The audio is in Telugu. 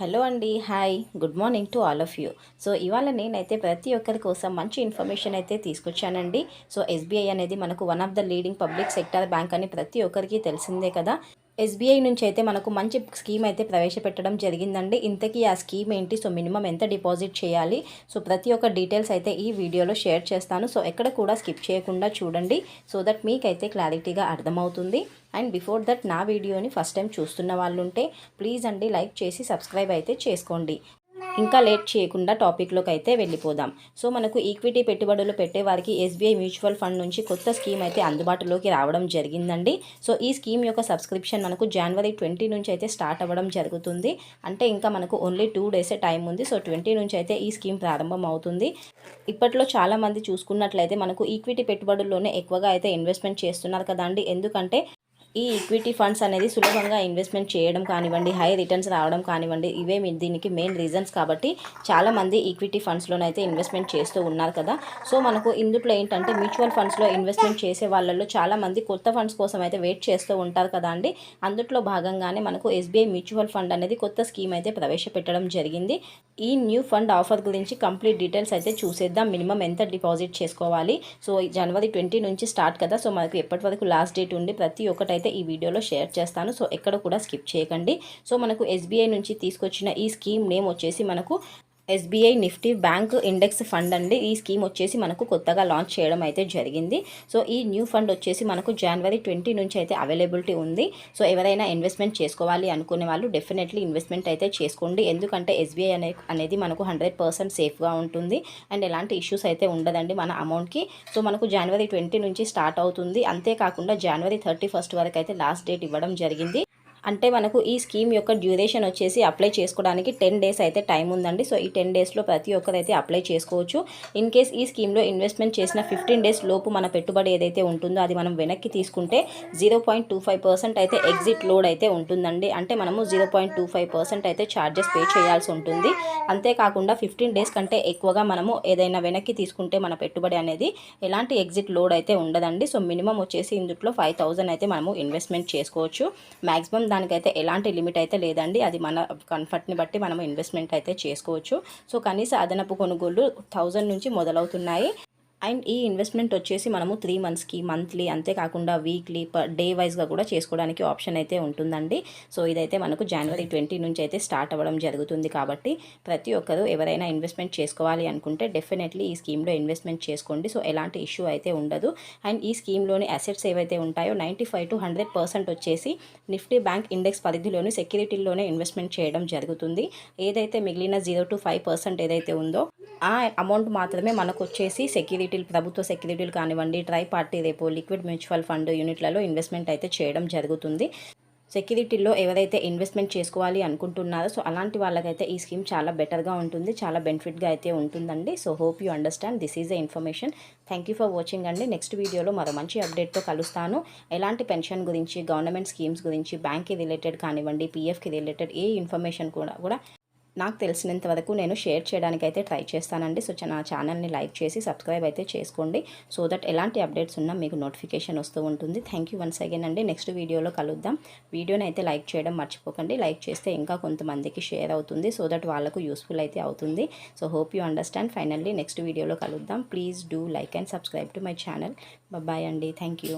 హలో అండి hi good morning to all of you. So ఇవాళ నేనైతే ప్రతి ఒక్కరి కోసం మంచి ఇన్ఫర్మేషన్ అయితే తీసుకొచ్చానండి. సో ఎస్బీఐ అనేది మనకు one of the leading public sector bank అని ప్రతి ఒక్కరికి తెలిసిందే కదా. ఎస్బీఐ నుంచి అయితే మనకు మంచి స్కీమ్ అయితే ప్రవేశపెట్టడం జరిగిందండి. ఇంతకీ ఆ స్కీమ్ ఏంటి? సో మినిమం ఎంత డిపాజిట్ చేయాలి? సో ప్రతి ఒక్క డీటెయిల్స్ అయితే ఈ వీడియోలో షేర్ చేస్తాను. సో ఎక్కడ కూడా స్కిప్ చేయకుండా చూడండి. సో దట్ మీకైతే క్లారిటీగా అర్థమవుతుంది. అండ్ బిఫోర్ దట్ నా వీడియోని ఫస్ట్ టైం చూస్తున్న వాళ్ళు ఉంటే ప్లీజ్ అండి లైక్ చేసి సబ్స్క్రైబ్ అయితే చేసుకోండి. ఇంకా లేట్ చేయకుండా టాపిక్లోకి అయితే వెళ్ళిపోదాం. సో మనకు ఈక్విటీ పెట్టుబడులు పెట్టే వారికి ఎస్బీఐ మ్యూచువల్ ఫండ్ నుంచి కొత్త స్కీమ్ అయితే అందుబాటులోకి రావడం జరిగిందండి. సో ఈ స్కీమ్ యొక్క సబ్స్క్రిప్షన్ మనకు జనవరి ట్వంటీ నుంచి అయితే స్టార్ట్ అవ్వడం జరుగుతుంది. అంటే ఇంకా మనకు ఓన్లీ టూ డేసే టైం ఉంది. సో ట్వంటీ నుంచి అయితే ఈ స్కీమ్ ప్రారంభం అవుతుంది. ఇప్పట్లో చాలామంది చూసుకున్నట్లయితే మనకు ఈక్విటీ పెట్టుబడుల్లోనే ఎక్కువగా అయితే ఇన్వెస్ట్మెంట్ చేస్తున్నారు కదండి. ఎందుకంటే ఈ ఈక్విటీ ఫండ్స్ అనేది సులభంగా ఇన్వెస్ట్మెంట్ చేయడం కానివ్వండి హై రిటర్న్స్ రావడం కానివ్వండి ఇవే దీనికి మెయిన్ రీజన్స్ కాబట్టి చాలామంది ఈక్విటీ ఫండ్స్లోనైతే ఇన్వెస్ట్మెంట్ చేస్తూ ఉన్నారు కదా. సో మనకు ఇందులో ఏంటంటే మ్యూచువల్ ఫండ్స్లో ఇన్వెస్ట్మెంట్ చేసే వాళ్ళల్లో చాలామంది కొత్త ఫండ్స్ కోసం అయితే వెయిట్ చేస్తూ ఉంటారు కదా అండి. అందుట్లో భాగంగానే మనకు ఎస్బీఐ మ్యూచువల్ ఫండ్ అనేది కొత్త స్కీమ్ అయితే ప్రవేశపెట్టడం జరిగింది. ఈ న్యూ ఫండ్ ఆఫర్ గురించి కంప్లీట్ డీటెయిల్స్ అయితే చూసేద్దాం. మినిమం ఎంత డిపాజిట్ చేసుకోవాలి? సో జనవరి ట్వంటీ నుంచి స్టార్ట్ కదా. సో మనకు ఎప్పటి వరకు లాస్ట్ డేట్ ఉండి ప్రతి ఒక్కటైతే అయితే ఈ వీడియోలో షేర్ చేస్తాను. సో ఎక్కడ కూడా స్కిప్ చేయకండి. సో మనకు ఎస్బీఐ నుంచి తీసుకొచ్చిన ఈ స్కీమ్ నేమ్ వచ్చేసి మనకు SBI Nifty bank index fund అండి. ఈ స్కీమ్ వచ్చేసి మనకు కొత్తగా లాంచ్ చేయడం అయితే జరిగింది. సో ఈ న్యూ ఫండ్ వచ్చేసి మనకు జనవరి ట్వంటీ నుంచి అయితే అవైలబిలిటీ ఉంది. సో ఎవరైనా ఇన్వెస్ట్మెంట్ చేసుకోవాలి అనుకునే వాళ్ళు డెఫినెట్లీ ఇన్వెస్ట్మెంట్ అయితే చేసుకోండి. ఎందుకంటే ఎస్బీఐ అనే అనేది మనకు హండ్రెడ్ పర్సెంట్ సేఫ్గా ఉంటుంది. అండ్ ఎలాంటి ఇష్యూస్ అయితే ఉండదండి మన అమౌంట్కి సో మనకు జనవరి ట్వంటీ నుంచి స్టార్ట్ అవుతుంది. అంతేకాకుండా జనవరి థర్టీ ఫస్ట్ వరకు అయితే లాస్ట్ డేట్ ఇవ్వడం జరిగింది. అంటే మనకు ఈ స్కీమ్ యొక్క డ్యూరేషన్ వచ్చేసి అప్లై చేసుకోవడానికి టెన్ డేస్ అయితే టైం ఉందండి. సో ఈ టెన్ డేస్లో ప్రతి ఒక్కరైతే అప్లై చేసుకోవచ్చు. ఇన్ కేస్ ఈ స్కీమ్లో ఇన్వెస్ట్మెంట్ చేసిన ఫిఫ్టీన్ డేస్ లోపు మన పెట్టుబడి ఏదైతే ఉంటుందో అది మనం వెనక్కి తీసుకుంటే zero point two five percent అయితే ఎగ్జిట్ లోడ్ అయితే ఉంటుందండి. అంటే మనము zero point two five percent అయితే ఛార్జెస్ పే చేయాల్సి ఉంటుంది. అంతేకాకుండా ఫిఫ్టీన్ డేస్ కంటే ఎక్కువగా మనము ఏదైనా వెనక్కి తీసుకుంటే మన పెట్టుబడి అనేది ఎలాంటి ఎగ్జిట్ లోడ్ అయితే ఉండదండి. సో మినిమం వచ్చేసి ఇందులో ఫైవ్ అయితే మనము ఇన్వెస్ట్మెంట్ చేసుకోవచ్చు. మ్యాక్సిమం దానికైతే ఎలాంటి లిమిట్ అయితే లేదండి. అది మన కంఫర్ట్ని బట్టి మనం ఇన్వెస్ట్మెంట్ అయితే చేసుకోవచ్చు. సో కనీస అదనపు కొనుగోళ్ళు థౌజండ్ నుంచి మొదలవుతున్నాయి. అండ్ ఈ ఇన్వెస్ట్మెంట్ వచ్చేసి మనము త్రీ మంత్స్కి మంత్లీ అంతేకాకుండా వీక్లీ పర్ డే వైజ్గా కూడా చేసుకోవడానికి ఆప్షన్ అయితే ఉంటుందండి. సో ఇదైతే మనకు జనవరి ట్వంటీ నుంచి అయితే స్టార్ట్ అవ్వడం జరుగుతుంది కాబట్టి ప్రతి ఒక్కరు ఎవరైనా ఇన్వెస్ట్మెంట్ చేసుకోవాలి అనుకుంటే డెఫినెట్లీ ఈ స్కీమ్లో ఇన్వెస్ట్మెంట్ చేసుకోండి. సో ఎలాంటి ఇష్యూ అయితే ఉండదు. అండ్ ఈ స్కీమ్లోని అసెట్స్ ఏవైతే ఉంటాయో ninety five to hundred percent వచ్చేసి నిఫ్టీ బ్యాంక్ ఇండెక్స్ పరిధిలోని సెక్యూరిటీల్లోనే ఇన్వెస్ట్మెంట్ చేయడం జరుగుతుంది. ఏదైతే మిగిలిన జీరో టు ఫైవ్ పర్సెంట్ ఏదైతే ఉందో ఆ అమౌంట్ మాత్రమే మనకు వచ్చేసి సెక్యూరిటీలు ప్రభుత్వ సెక్యూరిటీలు కానివ్వండి tri party repo liquid mutual fund యూనిట్లలో ఇన్వెస్ట్మెంట్ అయితే చేయడం జరుగుతుంది. సెక్యూరిటీలో ఎవరైతే ఇన్వెస్ట్మెంట్ చేసుకోవాలి అనుకుంటున్నారో సో అలాంటి వాళ్ళకైతే ఈ స్కీమ్ చాలా బెటర్గా ఉంటుంది చాలా బెనిఫిట్గా అయితే ఉంటుందండి. So hope you understand this is the information. Thank you for watching అండి. నెక్స్ట్ వీడియోలో మరో మంచి అప్డేట్తో కలుస్తాను. ఎలాంటి పెన్షన్ గురించి గవర్నమెంట్ స్కీమ్స్ గురించి బ్యాంక్కి రిలేటెడ్ కానివ్వండి పీఎఫ్కి రిలేటెడ్ ఏ ఇన్ఫర్మేషన్ కూడా కూడా నాకు తెలిసినంత వరకు నేను షేర్ చేయడానికి అయితే ట్రై చేస్తానండి. సో నా ఛానల్ని లైక్ చేసి సబ్స్క్రైబ్ అయితే చేసుకోండి. సో దట్ ఎలాంటి అప్డేట్స్ ఉన్నా మీకు నోటిఫికేషన్ వస్తూ ఉంటుంది. థ్యాంక్ యూ వన్స్ అగైన్ అండి. నెక్స్ట్ వీడియోలో కలుద్దాం. వీడియోని అయితే లైక్ చేయడం మర్చిపోకండి. లైక్ చేస్తే ఇంకా కొంతమందికి షేర్ అవుతుంది. సో దట్ వాళ్ళకు యూస్ఫుల్ అయితే అవుతుంది. So hope you understand. Finally next వీడియోలో కలుద్దాం. Please do like and subscribe to my channel. Bye అండి. Thank you.